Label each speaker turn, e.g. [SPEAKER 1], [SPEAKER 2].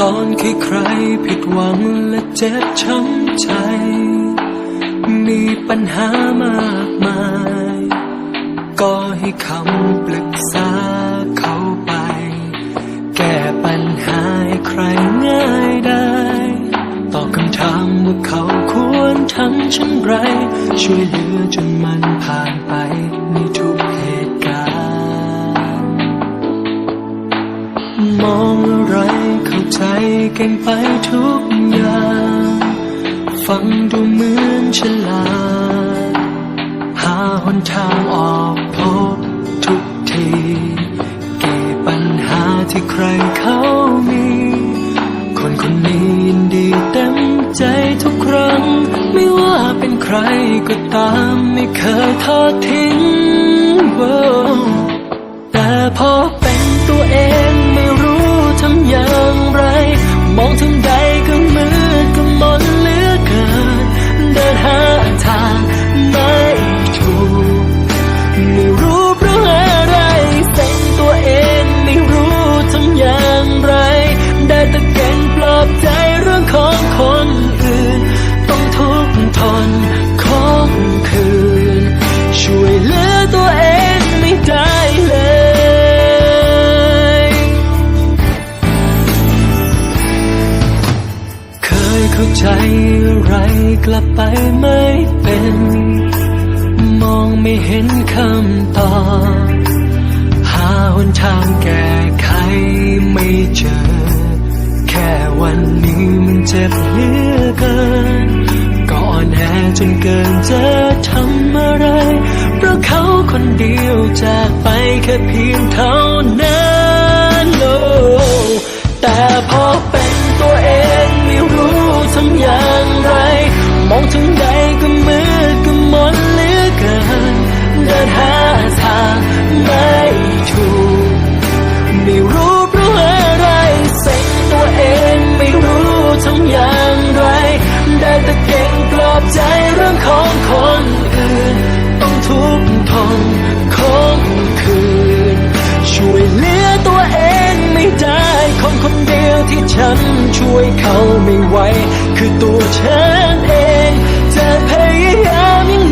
[SPEAKER 1] ตอนที่ใครผิดหวังและเจ็บช้ำใจ มีปัญหามากมาย ก็ให้คำปรึกษาเขาไป แก้ปัญหาให้ใครง่ายได้ตอบคำถามว่าเขาควรทำเช่นไร ช่วยเหลือจนมันผ่านไปในทุก เก่งไปทุกอย่าง ฟังดูเหมือนฉลาด หาหนทางออกพบทุกทีกี่ปัญหาที่ใครเขามี คนคนนี้ยินดีเต็มใจทุกครั้ง ไม่ว่าเป็นใครก็ตามไม่เคยทอดทิ้งแต่พอ เข้าใจอะไรกลับไปไม่เป็น มองไม่เห็นคำตอบหาหนทางแก้ไขไม่เจอ แค่วันนี้มันเจ็บเหลือเกินก่อนแอจนเกินจะทำอะไร เพราะเขาคนเดียวจากไปแค่เพียงเท่านั้น มองถึงใดก็มืดก็มนเหลือเกินเดินหาทางไม่ถูกไม่รู้เพราะอะไรเซ็งตัวเองไม่รู้ทำอย่างไร ได้แต่เก่งปลอบใจเรื่องของคนอื่นต้องทุก ที่ฉันช่วยเขาไม่ไหว คือตัวฉันเอง จะพยายามยัง